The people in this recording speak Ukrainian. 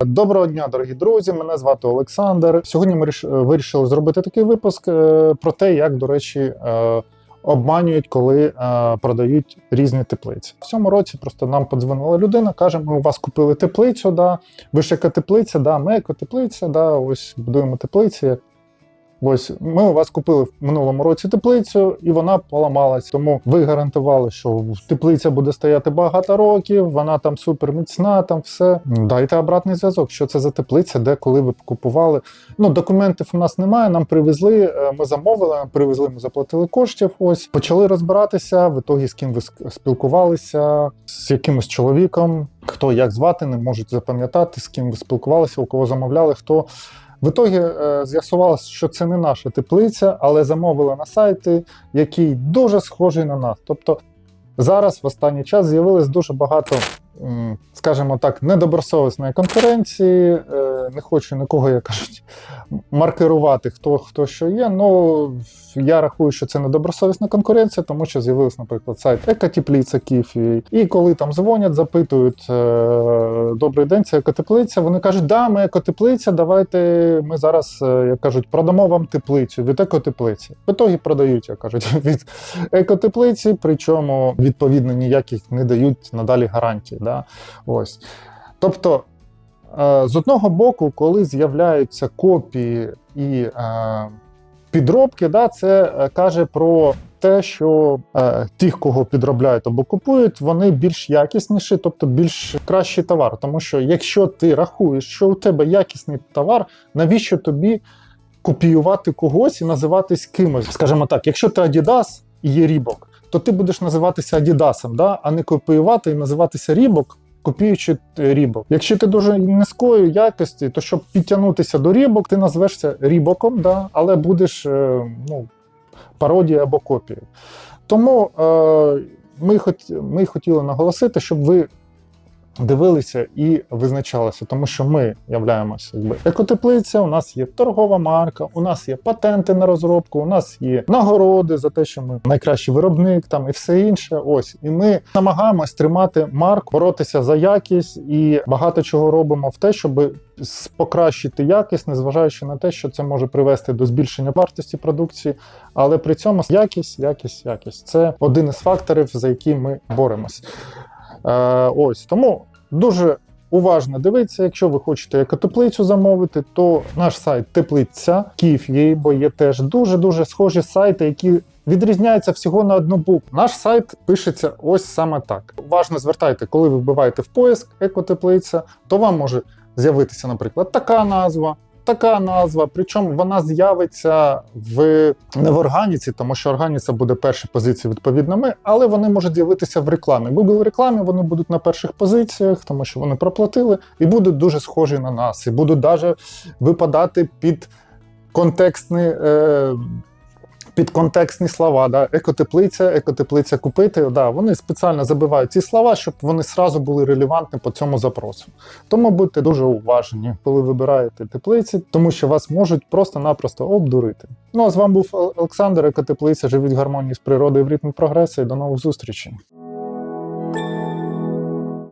Доброго дня, дорогі друзі. Мене звати Олександр. Сьогодні ми ріш- вирішили зробити такий випуск е, про те, як, до речі, е, обманюють, коли е, продають різні теплиці. В цьому році просто нам подзвонила людина, каже: ми у вас купили теплицю. Да, ви ж екотеплиця, да, ми екотеплиця, да, ось будуємо теплиці. Ось ми у вас купили в минулому році теплицю, і вона поламалась. Тому ви гарантували, що теплиця буде стояти багато років, вона там супер міцна, там все. Дайте обратний зв'язок. Що це за теплиця, де коли ви купували. Ну, документів у нас немає. Нам привезли, е, ми замовили, привезли, ми заплатили коштів. Ось почали розбиратися. В ітогі з ким ви спілкувалися, з якимось чоловіком. Хто як звати, не можуть запам'ятати, з ким ви спілкувалися, у кого замовляли, хто. В ітогі е, з'ясувалося, що це не наша теплиця, але замовили на сайти, який дуже схожий на нас. Тобто зараз в останній час з'явилось дуже багато, скажімо так, недобросовісної конкуренції. Е, Не хочу нікого, як кажуть, маркерувати, хто хто що є. Ну я рахую, що це недобросовісна конкуренція, тому що з'явився, наприклад, сайт Екотепліця Київ. І коли там дзвонять, запитують е, добрий день, це екотеплиця. Вони кажуть, да, ми екотеплиця, давайте ми зараз, е, як кажуть, продамо вам теплицю від екотеплиці. В ітогі продають, як кажуть, від екотеплиці, причому відповідно ніяких не дають надалі гарантій. Да? Ось. Тобто. Е, З одного боку, коли з'являються копії і е, підробки, да, це е, каже про те, що е, тих, кого підробляють або купують, вони більш якісніші, тобто більш кращий товар. Тому що якщо ти рахуєш, що у тебе якісний товар, навіщо тобі копіювати когось і називатись кимось? Скажімо так, якщо ти Adidas і є Рібок, то ти будеш називатися Адідасом, да? а не копіювати і називатися Рібок. Копіючи е, рібок. Якщо ти дуже низької якості, то щоб підтягнутися до рібок, ти назвешся рібоком, да? але будеш е, ну, пародією або копією. Тому е, ми, хот, ми хотіли наголосити, щоб ви дивилися і визначалися, тому що ми являємося якби екотеплиця, у нас є торгова марка, у нас є патенти на розробку, у нас є нагороди за те, що ми найкращий виробник там і все інше. Ось і ми намагаємось тримати марку, боротися за якість і багато чого робимо в те, щоб покращити якість, незважаючи на те, що це може привести до збільшення вартості продукції, але при цьому якість, якість, якість це один із факторів, за які ми боремось. Е, ось тому дуже уважно дивіться, якщо ви хочете екотеплицю замовити, то наш сайт теплиця Київ є, бо є теж дуже дуже схожі сайти, які. Відрізняються всього на одну букву. Наш сайт пишеться ось саме так. Важно звертайте, коли ви вбиваєте в поиск екотеплиця, то вам може з'явитися, наприклад, така назва, така назва. Причому вона з'явиться в не в органіці, тому що органіця буде перші позиції відповідно ми, але вони можуть з'явитися в рекламі. Google рекламі вони будуть на перших позиціях, тому що вони проплатили, і будуть дуже схожі на нас, і будуть навіть випадати під контекстний. Е, під контекстні слова, да, екотеплиця, екотеплиця купити. Да, вони спеціально забивають ці слова, щоб вони сразу були релевантні по цьому запросу. Тому будьте дуже уважні, коли вибираєте теплиці, тому що вас можуть просто-напросто обдурити. Ну а з вами був Олександр, екотеплиця. Живіть в гармонії з природою в ритмі прогресу і до нових зустрічей.